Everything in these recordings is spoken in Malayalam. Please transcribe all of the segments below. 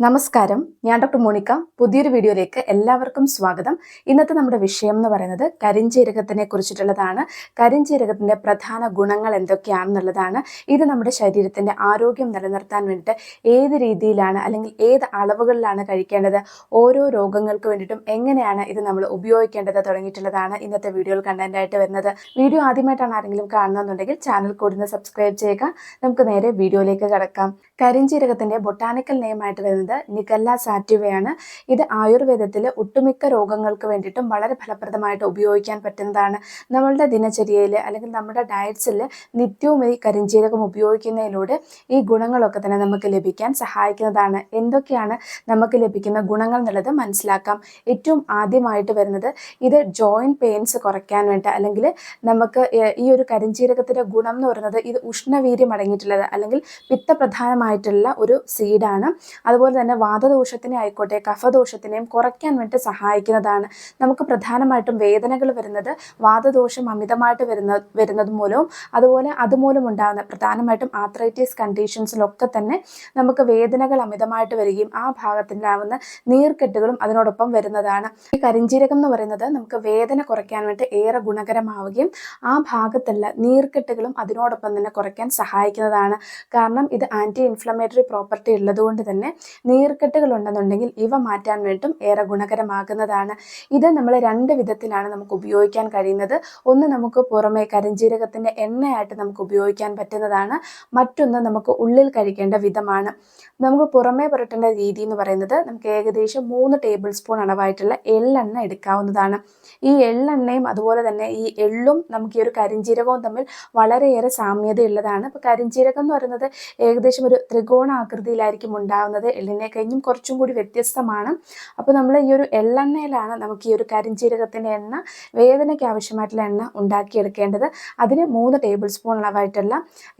നമസ്കാരം. ഞാൻ ഡോക്ടർ മോണിക്ക. പുതിയൊരു വീഡിയോയിലേക്ക് എല്ലാവർക്കും സ്വാഗതം. ഇന്നത്തെ നമ്മുടെ വിഷയം എന്ന് പറയുന്നത് കരിഞ്ചീരകത്തിനെ കുറിച്ചിട്ടുള്ളതാണ്. കരിഞ്ചീരകത്തിന്റെ പ്രധാന ഗുണങ്ങൾ എന്തൊക്കെയാണെന്നുള്ളതാണ്. ഇത് നമ്മുടെ ശരീരത്തിന്റെ ആരോഗ്യം നിലനിർത്താൻ വേണ്ടിയിട്ട് ഏത് രീതിയിലാണ് അല്ലെങ്കിൽ ഏത് അളവുകളിലാണ് കഴിക്കേണ്ടത് ഓരോ രോഗങ്ങൾക്ക് വേണ്ടിയിട്ടും എങ്ങനെയാണ് ഇത് നമ്മൾ ഉപയോഗിക്കേണ്ടത് തുടങ്ങിയിട്ടുള്ളതാണ് ഇന്നത്തെ വീഡിയോയിൽ കണ്ടന്റ് ആയിട്ട് വരുന്നത്. വീഡിയോ ആദ്യമായിട്ടാണ് ആരെങ്കിലും കാണുന്നുണ്ടെങ്കിൽ ചാനൽ കൂടുന്ന സബ്സ്ക്രൈബ് ചെയ്യുക. നമുക്ക് നേരെ വീഡിയോയിലേക്ക് കടക്കാം. കരിഞ്ചീരകത്തിന്റെ ബൊട്ടാനിക്കൽ നെയിം ആയിട്ട് വരുന്നത് നിഗല്ല സാറ്റിവയാണ്. ഇത് ആയുർവേദത്തിൽ ഒട്ടുമിക്ക രോഗങ്ങൾക്ക് വേണ്ടിയിട്ടും വളരെ ഫലപ്രദമായിട്ട് ഉപയോഗിക്കാൻ പറ്റുന്നതാണ്. നമ്മളുടെ ദിനചര്യയിൽ അല്ലെങ്കിൽ നമ്മുടെ ഡയറ്റ്സിൽ നിത്യവും ഈ കരിഞ്ചീരകം ഉപയോഗിക്കുന്നതിലൂടെ ഈ ഗുണങ്ങളൊക്കെ തന്നെ നമുക്ക് ലഭിക്കാൻ സഹായിക്കുന്നതാണ്. എന്തൊക്കെയാണ് നമുക്ക് ലഭിക്കുന്ന ഗുണങ്ങൾ എന്നുള്ളത് മനസ്സിലാക്കാം. ഏറ്റവും ആദ്യമായിട്ട് വരുന്നത് ഇത് ജോയിന്റ് പെയിൻസ് കുറയ്ക്കാൻ വേണ്ടി അല്ലെങ്കിൽ നമുക്ക് ഈ ഒരു കരിഞ്ചീരകത്തിന്റെ ഗുണം എന്ന് പറയുന്നത് ഇത് ഉഷ്ണവീര്യം അടങ്ങിയിട്ടുള്ളത് അല്ലെങ്കിൽ പിത്തപ്രധാനമായിട്ടുള്ള ഒരു സീഡാണ് അതുപോലെ തന്നെ വാതദോഷത്തിനെ ആയിക്കോട്ടെ കഫദോഷത്തിനെയും കുറയ്ക്കാൻ വേണ്ടി സഹായിക്കുന്നതാണ്. നമുക്ക് പ്രധാനമായിട്ടും വേദനകൾ വരുന്നത് വാതദോഷം അമിതമായിട്ട് വരുന്ന വരുന്നത് മൂലവും അതുപോലെ അതുമൂലം ഉണ്ടാകുന്ന പ്രധാനമായിട്ടും ആത്രൈറ്റീസ് കണ്ടീഷൻസിലൊക്കെ തന്നെ നമുക്ക് വേദനകൾ അമിതമായിട്ട് വരികയും ആ ഭാഗത്തുണ്ടാവുന്ന നീർക്കെട്ടുകളും അതിനോടൊപ്പം വരുന്നതാണ്. ഈ കരിഞ്ചീരകം എന്ന് പറയുന്നത് നമുക്ക് വേദന കുറയ്ക്കാൻ വേണ്ടി ഏറെ ഗുണകരമാവുകയും ആ ഭാഗത്തുള്ള നീർക്കെട്ടുകളും അതിനോടൊപ്പം തന്നെ കുറയ്ക്കാൻ സഹായിക്കുന്നതാണ്. കാരണം ഇത് ആന്റി ഇൻഫ്ലമേറ്ററി പ്രോപ്പർട്ടി ഉള്ളതുകൊണ്ട് തന്നെ നീർക്കെട്ടുകൾ ഉണ്ടെന്നുണ്ടെങ്കിൽ ഇവ മാറ്റാൻ വേണ്ടിയിട്ടും ഏറെ ഗുണകരമാകുന്നതാണ്. ഇത് നമ്മൾ രണ്ട് വിധത്തിലാണ് നമുക്ക് ഉപയോഗിക്കാൻ കഴിയുന്നത്. ഒന്ന് നമുക്ക് പുറമെ കരിഞ്ജീരകത്തിന്റെ എണ്ണയായിട്ട് നമുക്ക് ഉപയോഗിക്കാൻ പറ്റുന്നതാണ്. മറ്റൊന്ന് നമുക്ക് ഉള്ളിൽ കഴിക്കേണ്ട വിധമാണ്. നമുക്ക് പുറമേ പുരട്ടേണ്ട രീതി എന്ന് പറയുന്നത് നമുക്ക് ഏകദേശം മൂന്ന് ടേബിൾ സ്പൂൺ അളവായിട്ടുള്ള എള്ളെണ്ണ എടുക്കാവുന്നതാണ്. ഈ എള്ളെണ്ണയും അതുപോലെ തന്നെ ഈ എള്ളും നമുക്ക് ഈ ഒരു കരിഞ്ജീരകവും തമ്മിൽ വളരെയേറെ സാമ്യതയുള്ളതാണ്. അപ്പോൾ കരിഞ്ജീരകം എന്ന് പറയുന്നത് ഏകദേശം ഒരു ത്രികോണ ആകൃതിയിലായിരിക്കും ഉണ്ടാകുന്നത് എള്ളിനെ കഴിഞ്ഞും കുറച്ചും കൂടി വ്യത്യസ്തമാണ്. അപ്പോൾ നമ്മൾ ഈ ഒരു എള്ളെണ്ണയിലാണ് നമുക്ക് ഈ ഒരു കരിഞ്ചീരകത്തിന്റെ എണ്ണ വേദനയ്ക്ക് ആവശ്യമായിട്ടുള്ള എണ്ണ ഉണ്ടാക്കിയെടുക്കേണ്ടത്. അതിന് മൂന്ന് ടേബിൾ സ്പൂൺ അളവായിട്ടുള്ള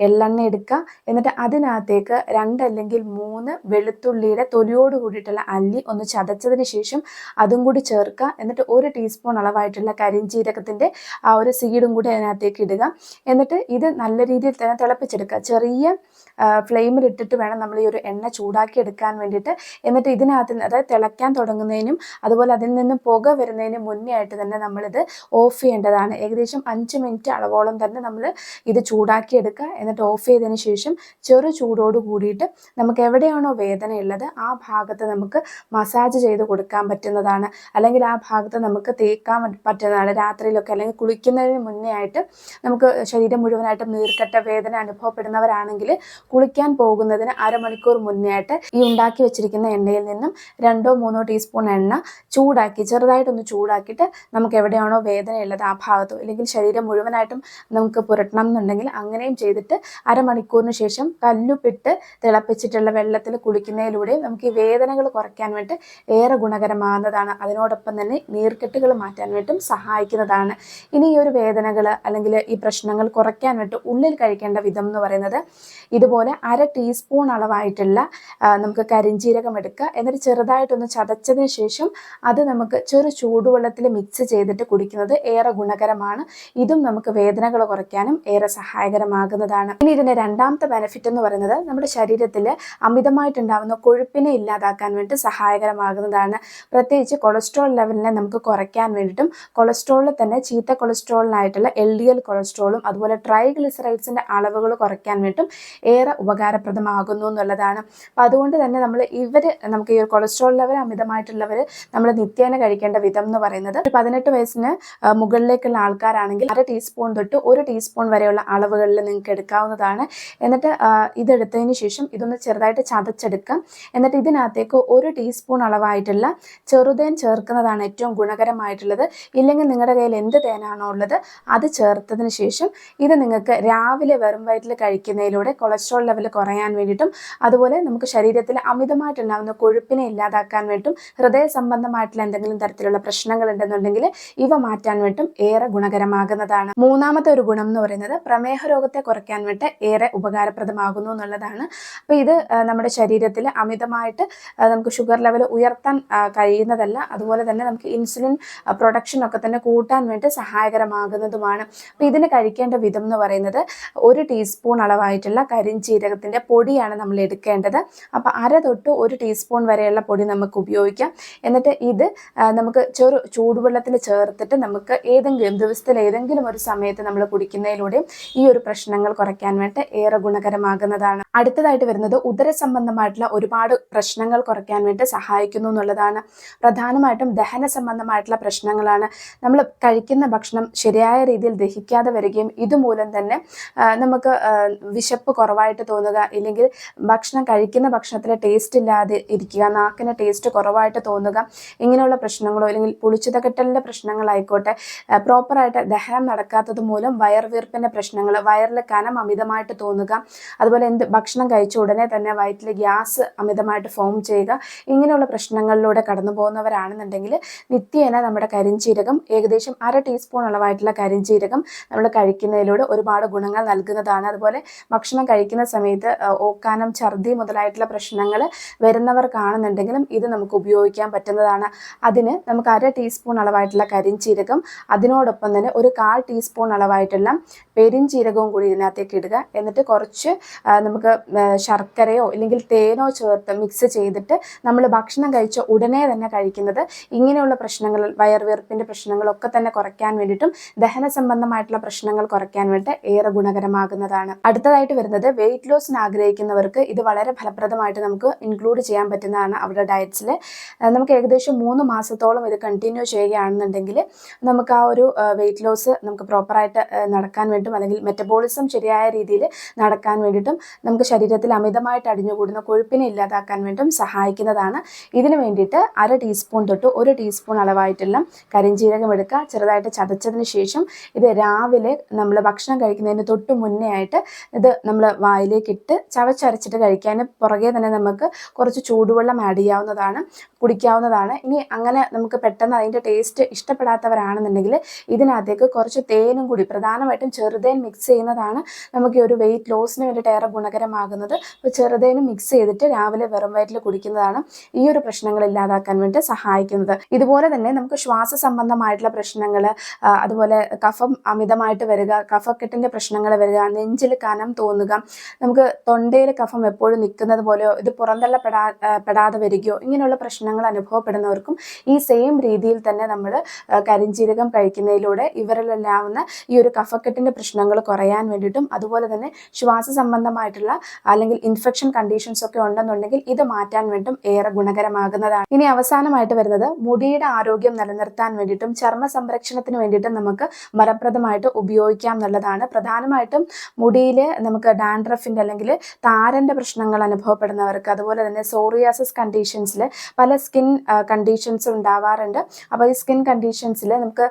എള്ളെണ്ണ എടുക്കുക. എന്നിട്ട് അതിനകത്തേക്ക് രണ്ടല്ലെങ്കിൽ മൂന്ന് വെളുത്തുള്ളിയുടെ തൊലിയോട് കൂടിയിട്ടുള്ള അല്ലി ഒന്ന് ചതച്ചതിന് ശേഷം അതും കൂടി ചേർക്കുക. എന്നിട്ട് ഒരു ടീസ്പൂൺ അളവായിട്ടുള്ള കരിഞ്ചീരകത്തിന്റെ ആ ഒരു സീഡും കൂടി അതിനകത്തേക്ക് ഇടുക. എന്നിട്ട് ഇത് നല്ല രീതിയിൽ തന്നെ തിളപ്പിച്ചെടുക്കുക. ചെറിയ ഫ്ലെയിമിൽ ഇട്ടിട്ട് വേണം നമ്മൾ ഈ ഒരു എണ്ണ ചൂടാക്കി എടുക്കാൻ വേണ്ടിയിട്ട്. എന്നിട്ട് ഇതിനകത്ത് അതായത് തിളയ്ക്കാൻ തുടങ്ങുന്നതിനും അതുപോലെ അതിൽ നിന്ന് പുക വരുന്നതിന് മുന്നേ ആയിട്ട് തന്നെ നമ്മളിത് ഓഫ് ചെയ്യേണ്ടതാണ്. ഏകദേശം അഞ്ച് മിനിറ്റ് അളവോളം തന്നെ നമ്മൾ ഇത് ചൂടാക്കി എടുക്കുക എന്നിട്ട് ഓഫ് ചെയ്തതിന് ശേഷം ചെറു ചൂടോട് കൂടിയിട്ട് നമുക്ക് എവിടെയാണോ വേദന ഉള്ളത് ആ ഭാഗത്ത് നമുക്ക് മസാജ് ചെയ്ത് കൊടുക്കാൻ പറ്റുന്നതാണ്. അല്ലെങ്കിൽ ആ ഭാഗത്ത് നമുക്ക് തേക്കാൻ പറ്റുന്നതാണ്. രാത്രിയിലൊക്കെ അല്ലെങ്കിൽ കുളിക്കുന്നതിന് മുന്നേ ആയിട്ട് നമുക്ക് ശരീരം മുഴുവനായിട്ടും നീർക്കട്ട വേദന അനുഭവപ്പെടുന്നവരാണെങ്കിൽ കുളിക്കാൻ പോകുന്നതിന് അരമണിക്കൂർ മുന്നേ ആയിട്ട് ഈ വെച്ചിരിക്കുന്ന എണ്ണയിൽ നിന്നും രണ്ടോ മൂന്നോ ടീസ്പൂൺ എണ്ണ ചൂടാക്കി ചെറുതായിട്ടൊന്ന് ചൂടാക്കിയിട്ട് നമുക്ക് എവിടെയാണോ വേദനയുള്ളത് ആ ഭാഗത്തോ അല്ലെങ്കിൽ ശരീരം മുഴുവനായിട്ടും നമുക്ക് പുരട്ടണം എന്നുണ്ടെങ്കിൽ അങ്ങനെയും ചെയ്തിട്ട് അരമണിക്കൂറിന് ശേഷം കല്ലുപിട്ട് തിളപ്പിച്ചിട്ടുള്ള വെള്ളത്തിൽ കുളിക്കുന്നതിലൂടെ നമുക്ക് ഈ വേദനകൾ കുറയ്ക്കാൻ വേണ്ടി ഏറെ ഗുണകരമാകുന്നതാണ്. അതിനോടൊപ്പം തന്നെ നീർക്കെട്ടുകൾ മാറ്റാൻ വേണ്ടിയും സഹായിക്കുന്നതാണ്. ഇനി ഈ ഒരു വേദനകൾ അല്ലെങ്കിൽ ഈ പ്രശ്നങ്ങൾ കുറയ്ക്കാൻ വേണ്ടി ഉള്ളിൽ കഴിക്കേണ്ട വിധം എന്ന് പറയുന്നത് ഇതുപോലെ അര ടീസ്പൂൺ അളവായിട്ടുള്ള നമുക്ക് നമുക്ക് കരിഞ്ജീരകം എടുക്കുക എന്നിട്ട് ചെറുതായിട്ടൊന്ന് ചതച്ചതിന് ശേഷം അത് നമുക്ക് ചെറു ചൂടുവെള്ളത്തിൽ മിക്സ് ചെയ്തിട്ട് കുടിക്കുന്നത് ഏറെ ഗുണകരമാണ്. ഇതും നമുക്ക് വേദനകൾ കുറയ്ക്കാനും ഏറെ സഹായകരമാകുന്നതാണ്. ഇനി ഇതിന്റെ രണ്ടാമത്തെ ബെനിഫിറ്റ് എന്ന് പറയുന്നത് നമ്മുടെ ശരീരത്തിൽ അമിതമായിട്ടുണ്ടാകുന്ന കൊഴുപ്പിനെ ഇല്ലാതാക്കാൻ വേണ്ടി സഹായകരമാകുന്നതാണ്. പ്രത്യേകിച്ച് കൊളസ്ട്രോൾ ലെവലിനെ നമുക്ക് കുറയ്ക്കാൻ വേണ്ടിയിട്ടും കൊളസ്ട്രോളിൽ തന്നെ ചീത്ത കൊളസ്ട്രോളിനായിട്ടുള്ള എൽ ഡി എൽ കൊളസ്ട്രോളും അതുപോലെ ട്രൈഗ്ലിസറൈഡ്സിന്റെ അളവുകൾ കുറയ്ക്കാൻ വേണ്ടിയിട്ടും ഏറെ ഉപകാരപ്രദമാകുന്നു എന്നുള്ളതാണ്. അപ്പം അതുകൊണ്ട് തന്നെ നമ്മൾ ഇവർ നമുക്ക് ഈ കൊളസ്ട്രോൾ ലെവൽ അമിതമായിട്ടുള്ളവർ നമ്മൾ നിത്യേന കഴിക്കേണ്ട വിധം എന്ന് പറയുന്നത് ഒരു പതിനെട്ട് വയസ്സിന് മുകളിലേക്കുള്ള ആൾക്കാരാണെങ്കിൽ അര ടീസ്പൂൺ തൊട്ട് ഒരു ടീസ്പൂൺ വരെയുള്ള അളവുകളിൽ നിങ്ങൾക്ക് എടുക്കാവുന്നതാണ്. എന്നിട്ട് ഇതെടുത്തതിന് ശേഷം ഇതൊന്ന് ചെറുതായിട്ട് ചതച്ചെടുക്കാം. എന്നിട്ട് ഇതിനകത്തേക്ക് ഒരു ടീസ്പൂൺ അളവായിട്ടുള്ള ചെറുതേൻ ചേർക്കുന്നതാണ് ഏറ്റവും ഗുണകരമായിട്ടുള്ളത്. ഇല്ലെങ്കിൽ നിങ്ങളുടെ കയ്യിൽ എന്ത് തേനാണോ ഉള്ളത് അത് ചേർത്തതിന് ശേഷം ഇത് നിങ്ങൾക്ക് രാവിലെ വെറും വയറ്റിൽ കഴിക്കുന്നതിലൂടെ കൊളസ്ട്രോൾ ലെവൽ കുറയാൻ വേണ്ടിയിട്ടും അതുപോലെ നമുക്ക് ശരീരത്തിൽ അമിതമായിട്ടുണ്ടാകുന്ന കൊഴുപ്പിനെ ഇല്ലാതാക്കാൻ വേണ്ടും ഹൃദയ സംബന്ധമായിട്ടുള്ള എന്തെങ്കിലും തരത്തിലുള്ള പ്രശ്നങ്ങൾ ഉണ്ടെന്നുണ്ടെങ്കിൽ ഇവ മാറ്റാൻ വേണ്ടും ഏറെ ഗുണകരമാകുന്നതാണ്. മൂന്നാമത്തെ ഒരു ഗുണം എന്ന് പറയുന്നത് പ്രമേഹ രോഗത്തെ കുറയ്ക്കാൻ വേണ്ടി ഏറെ ഉപകാരപ്രദമാകുന്നു എന്നുള്ളതാണ്. അപ്പോൾ ഇത് നമ്മുടെ ശരീരത്തിൽ അമിതമായിട്ട് നമുക്ക് ഷുഗർ ലെവൽ ഉയർത്താൻ കഴിയുന്നതല്ല. അതുപോലെ തന്നെ നമുക്ക് ഇൻസുലിൻ പ്രൊഡക്ഷൻ ഒക്കെ തന്നെ കൂട്ടാൻ വേണ്ടി സഹായകരമാകുന്നതുമാണ്. അപ്പോൾ ഇതിന് കഴിക്കേണ്ട വിധം എന്ന് പറയുന്നത് ഒരു ടീസ്പൂൺ അളവായിട്ടുള്ള കരിഞ്ചീരകത്തിന്റെ പൊടിയാണ് നമ്മൾ എടുക്കേണ്ടത്. അപ്പോൾ അര തൊട്ട് ഒരു ടീസ്പൂൺ വരെയുള്ള പൊടി നമുക്ക് ഉപയോഗിക്കാം. എന്നിട്ട് ഇത് നമുക്ക് ചെറു ചൂടുവെള്ളത്തിൽ ചേർത്തിട്ട് നമുക്ക് ഏതെങ്കിലും ദിവസത്തിൽ ഏതെങ്കിലും ഒരു സമയത്ത് നമ്മൾ കുടിക്കുന്നതിലൂടെ ഈ ഒരു പ്രശ്നങ്ങൾ കുറയ്ക്കാൻ വേണ്ടി ഏറെ ഗുണകരമാകുന്നതാണ്. അടുത്തതായിട്ട് വരുന്നത് ഉദര സംബന്ധമായിട്ടുള്ള ഒരുപാട് പ്രശ്നങ്ങൾ കുറയ്ക്കാൻ വേണ്ടി സഹായിക്കുന്നു എന്നുള്ളതാണ്. പ്രധാനമായിട്ടും ദഹന സംബന്ധമായിട്ടുള്ള പ്രശ്നങ്ങളാണ്. നമ്മൾ കഴിക്കുന്ന ഭക്ഷണം ശരിയായ രീതിയിൽ ദഹിക്കാതെ വരികയും ഇതുമൂലം തന്നെ നമുക്ക് വിശപ്പ് കുറവായിട്ട് തോന്നുക ഇല്ലെങ്കിൽ ഭക്ഷണം കഴിക്കുന്ന ഭക്ഷണത്തിലെ ടേസ്റ്റ് ഇല്ലാതെ ഇരിക്കുക. നാക്കിന് ടേസ്റ്റ് കുറവായിട്ട് തോന്നുക. ഇങ്ങനെയുള്ള പ്രശ്നങ്ങളോ അല്ലെങ്കിൽ പുളിച്ചുതകെട്ടലിന്റെ പ്രശ്നങ്ങളായിക്കോട്ടെ പ്രോപ്പറായിട്ട് ദഹനം നടക്കാത്തത് മൂലം വയർവീർപ്പിന്റെ പ്രശ്നങ്ങൾ വയറിൽ കനം അമിതമായിട്ട് തോന്നുക. അതുപോലെ എന്ത് ഭക്ഷണം കഴിച്ച ഉടനെ തന്നെ വയറ്റിൽ ഗ്യാസ് അമിതമായിട്ട് ഫോം ചെയ്യുക. ഇങ്ങനെയുള്ള പ്രശ്നങ്ങളിലൂടെ കടന്നു പോകുന്നവരാണെന്നുണ്ടെങ്കിൽ നിത്യേന നമ്മുടെ കരിഞ്ചീരകം ഏകദേശം അര ടീസ്പൂൺ അളവായിട്ടുള്ള കരിഞ്ചീരകം നമ്മൾ കഴിക്കുന്നതിലൂടെ ഒരുപാട് ഗുണങ്ങൾ നൽകുന്നതാണ്. അതുപോലെ ഭക്ഷണം കഴിക്കുന്ന സമയത്ത് ഓക്കാനം ഛർദി മുതലായിട്ടുള്ള പ്രശ്നങ്ങൾ വരുന്നവർ കാണുന്നുണ്ടെങ്കിലും ഇത് നമുക്ക് ഉപയോഗിക്കാൻ പറ്റുന്നതാണ്. അതിന് നമുക്ക് അര ടീസ്പൂൺ അളവായിട്ടുള്ള കരിഞ്ചീരകം അതിനോടൊപ്പം തന്നെ ഒരു കാൽ ടീസ്പൂൺ അളവായിട്ടുള്ള പെരിഞ്ചീരകവും കൂടി ഇതിനകത്തേക്ക് ഇടുക. എന്നിട്ട് കുറച്ച് നമുക്ക് ശർക്കരയോ അല്ലെങ്കിൽ തേനോ ചേർത്ത് മിക്സ് ചെയ്തിട്ട് നമ്മൾ ഭക്ഷണം കഴിച്ച ഉടനെ തന്നെ കഴിക്കുന്നത് ഇങ്ങനെയുള്ള പ്രശ്നങ്ങൾ വയർവീർപ്പിന്റെ പ്രശ്നങ്ങളൊക്കെ തന്നെ കുറയ്ക്കാൻ വേണ്ടിയിട്ടും ദഹന സംബന്ധമായിട്ടുള്ള പ്രശ്നങ്ങൾ കുറയ്ക്കാൻ വേണ്ടി ഏറെ ഗുണകരമാകുന്നതാണ്. അടുത്തതായിട്ട് വരുന്നത് വെയിറ്റ് ലോസിന് ആഗ്രഹിക്കുന്നവർക്ക് ഇത് വളരെ ഫലപ്രദമായിട്ട് നമുക്ക് ഇൻക്ലൂഡ് ചെയ്യാൻ പറ്റുന്നതാണ് അവരുടെ ഡയറ്റ്സിൽ നമുക്ക് ഏകദേശം മൂന്ന് മാസത്തോളം ഇത് കണ്ടിന്യൂ ചെയ്യുകയാണെന്നുണ്ടെങ്കിൽ നമുക്ക് ആ ഒരു വെയിറ്റ് ലോസ് നമുക്ക് പ്രോപ്പറായിട്ട് നടക്കാൻ വേണ്ടിയിട്ടും അല്ലെങ്കിൽ മെറ്റബോളിസം ശരിയായ രീതിയിൽ നടക്കാൻ വേണ്ടിയിട്ടും നമുക്ക് ശരീരത്തിൽ അമിതമായിട്ട് അടിഞ്ഞുകൂടുന്ന കൊഴുപ്പിനെ ഇല്ലാതാക്കാൻ വേണ്ടിയിട്ടും സഹായിക്കുന്നതാണ്. ഇതിന് വേണ്ടിയിട്ട് അര ടീസ്പൂൺ തൊട്ട് ഒരു ടീസ്പൂൺ അളവായിട്ടുള്ള കരിഞ്ജീരകം എടുക്കുക. ചെറുതായിട്ട് ചതച്ചതിന് ശേഷം ഇത് രാവിലെ നമ്മൾ ഭക്ഷണം കഴിക്കുന്നതിന് തൊട്ട് മുന്നേ ആയിട്ട് ഇത് നമ്മൾ വായിലേക്ക് ഇട്ട് ചവച്ചരച്ചിട്ട് കഴിക്കാൻ പുറകെ തന്നെ നമുക്ക് കുറച്ച് ചൂടുവെള്ളം ആഡ് ചെയ്യാവുന്നതാണ് കുടിക്കാവുന്നതാണ്. ഇനി അങ്ങനെ നമുക്ക് പെട്ടെന്ന് അതിന്റെ ടേസ്റ്റ് ഇഷ്ടപ്പെടാത്തവരാണെന്നുണ്ടെങ്കിൽ ഇതിനകത്തേക്ക് കുറച്ച് തേനും കൂടി പ്രധാനമായിട്ടും ചെറുതേൻ മിക്സ് ചെയ്യുന്നതാണ് നമുക്ക് ഈ ഒരു വെയിറ്റ് ലോസിന് വേണ്ടിയിട്ട് ഏറെ ഗുണകരമാകുന്നത്. അപ്പോൾ ചെറുതേനും മിക്സ് ചെയ്തിട്ട് രാവിലെ വെറും വയറ്റിൽ കുടിക്കുന്നതാണ് ഈ ഒരു പ്രശ്നങ്ങൾ ഇല്ലാതാക്കാൻ വേണ്ടി സഹായിക്കുന്നത്. ഇതുപോലെ തന്നെ നമുക്ക് ശ്വാസ സംബന്ധമായിട്ടുള്ള പ്രശ്നങ്ങൾ അതുപോലെ കഫം അമിതമായിട്ട് വരിക കഫക്കെട്ടിന്റെ പ്രശ്നങ്ങൾ വരിക നെഞ്ചിൽ കനം തോന്നുക നമുക്ക് തൊണ്ടയിൽ കഫം എപ്പോഴും നിൽക്കുന്നത് പോലെയോ ഇത് പുറന്തള്ളപ്പെടാ ആ, പെടാതെ വരികയോ ഇങ്ങനെയുള്ള പ്രശ്നങ്ങൾ അനുഭവപ്പെടുന്നവർക്കും ഈ സെയിം രീതിയിൽ തന്നെ നമ്മൾ കരിഞ്ജീരകം കഴിക്കുന്നതിലൂടെ ഇവരിലെല്ലാവുന്ന ഈ ഒരു കഫക്കെട്ടിന്റെ പ്രശ്നങ്ങൾ കുറയാൻ വേണ്ടിയിട്ടും അതുപോലെ തന്നെ ശ്വാസ സംബന്ധമായിട്ടുള്ള അല്ലെങ്കിൽ ഇൻഫെക്ഷൻ കണ്ടീഷൻസ് ഒക്കെ ഉണ്ടെന്നുണ്ടെങ്കിൽ ഇത് മാറ്റാൻ വേണ്ടിയിട്ടും ഏറെ ഗുണകരമാകുന്നതാണ്. ഇനി അവസാനമായിട്ട് വരുന്നത് മുടിയുടെ ആരോഗ്യം നിലനിർത്താൻ വേണ്ടിയിട്ടും ചർമ്മ സംരക്ഷണത്തിന് വേണ്ടിയിട്ടും നമുക്ക് ഫലപ്രദമായിട്ട് ഉപയോഗിക്കാം എന്നുള്ളതാണ്. പ്രധാനമായിട്ടും മുടിയിൽ നമുക്ക് ഡാൻഡ്രഫിന്റെ അല്ലെങ്കിൽ താരന്റെ പ്രശ്നങ്ങൾ അനുഭവപ്പെടുന്നവർക്ക് അതുപോലെ തന്നെ സോറിയാസിസ് കണ്ടീഷൻസിൽ പല സ്കിൻ കണ്ടീഷൻസ് ഉണ്ടാവാറുണ്ട്. അപ്പോൾ ഈ സ്കിൻ കണ്ടീഷൻസിൽ നമുക്ക്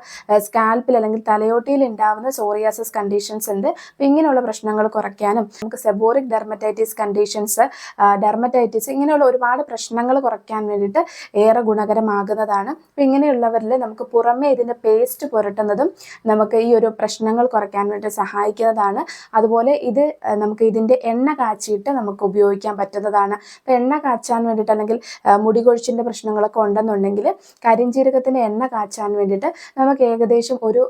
സ്കാൽപ്പിൽ അല്ലെങ്കിൽ തലയോട്ടിയിൽ ഉണ്ടാവുന്ന സോറിയാസിസ് കണ്ടീഷൻസ് ഉണ്ട്. അപ്പോൾ ഇങ്ങനെയുള്ള പ്രശ്നങ്ങൾ കുറയ്ക്കാനും നമുക്ക് സെബോറിക് ഡെർമറ്റൈറ്റിസ് കണ്ടീഷൻസ് ഡെർമറ്റൈറ്റിസ് ഇങ്ങനെയുള്ള ഒരുപാട് പ്രശ്നങ്ങൾ കുറയ്ക്കാൻ വേണ്ടിയിട്ട് ഏറെ ഗുണകരമാകുന്നതാണ്. അപ്പോൾ ഇങ്ങനെയുള്ളവരിൽ നമുക്ക് പുറമേ ഇതിന്റെ പേസ്റ്റ് പുരട്ടുന്നതും നമുക്ക് ഈ ഒരു പ്രശ്നങ്ങൾ കുറയ്ക്കാൻ വേണ്ടി സഹായിക്കുന്നതാണ്. അതുപോലെ ഇത് നമുക്ക് ഇതിന്റെ എണ്ണ കാച്ചിയിട്ട് നമുക്ക് ഉപയോഗിക്കാൻ പറ്റുന്നതാണ്. അപ്പോൾ എണ്ണ കാച്ചാൻ വേണ്ടിയിട്ട് അല്ലെങ്കിൽ മുടി കൊഴിച്ചിന്റെ പ്രശ്നങ്ങളൊക്കെ ഉണ്ടെന്നുണ്ടെങ്കിൽ കരിഞ്ജീരകത്തിന്റെ എണ്ണ കാച്ചാൻ വേണ്ടിയിട്ട് നമുക്ക് ഏകദേശം ഒരു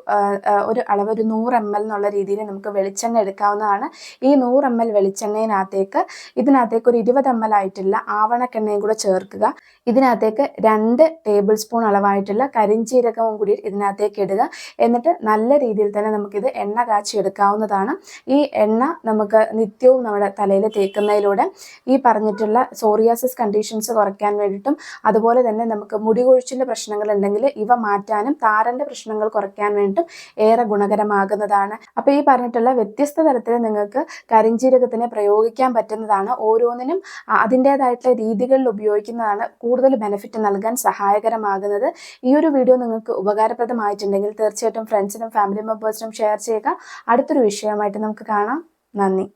ഒരു അളവ് ഒരു നൂറ് എം എൽ എന്നുള്ള രീതിയിൽ നമുക്ക് വെളിച്ചെണ്ണ എടുക്കാവുന്നതാണ്. ഈ നൂറ് എം എൽ വെളിച്ചെണ്ണയിനകത്തേക്ക് ഇതിനകത്തേക്ക് ഒരു ഇരുപത് എം എൽ ആയിട്ടുള്ള ആവണക്കെണ്ണയും കൂടെ ചേർക്കുക. ഇതിനകത്തേക്ക് രണ്ട് ടേബിൾ സ്പൂൺ അളവായിട്ടുള്ള കരിഞ്ചീരകവും കൂടി ഇതിനകത്തേക്ക് ഇടുക. എന്നിട്ട് നല്ല രീതിയിൽ തന്നെ നമുക്കിത് എണ്ണ കാച്ചി എടുക്കാവുന്നതാണ് ഈ എണ്ണ നമുക്ക് നിത്യവും നമ്മുടെ തലയിൽ തേക്കുന്നതിലൂടെ ഈ പറഞ്ഞിട്ടുള്ള സോറിയാസിസ് കണ്ടീഷൻസ് കുറയ്ക്കാൻ വേണ്ടിയിട്ടും അതുപോലെ തന്നെ നമുക്ക് മുടി കൊഴിച്ചിന്റെ പ്രശ്നങ്ങൾ ഉണ്ടെങ്കിൽ ഇവ മാറ്റാനും താരന്റെ പ്രശ്നങ്ങൾ കുറയ്ക്കാൻ വേണ്ടിയിട്ടും ഏറെ ഗുണകരമാകുന്നതാണ്. അപ്പോൾ ഈ പറഞ്ഞിട്ടുള്ള വ്യത്യസ്ത തരത്തിൽ നിങ്ങൾക്ക് കരിഞ്ചീരകത്തിനെ പ്രയോഗിക്കാൻ പറ്റുന്നതാണ് ഓരോന്നിനും അതിന്റെതായിട്ടുള്ള രീതികളിൽ ഉപയോഗിക്കുന്നതാണ്. കൂടുതൽ ബെനിഫിറ്റ് നൽകാൻ സഹായകരമാകുന്നത്. ഈ ഒരു വീഡിയോ നിങ്ങൾക്ക് ഉപകാരപ്രദമായിട്ടുണ്ടെങ്കിൽ തീർച്ചയായിട്ടും ഫ്രണ്ട്സിനും ഫാമിലി മെമ്പേഴ്സിനും ഷെയർ ചെയ്യുക. അടുത്തൊരു വിഷയമായിട്ട് നമുക്ക് കാണാം. നന്ദി.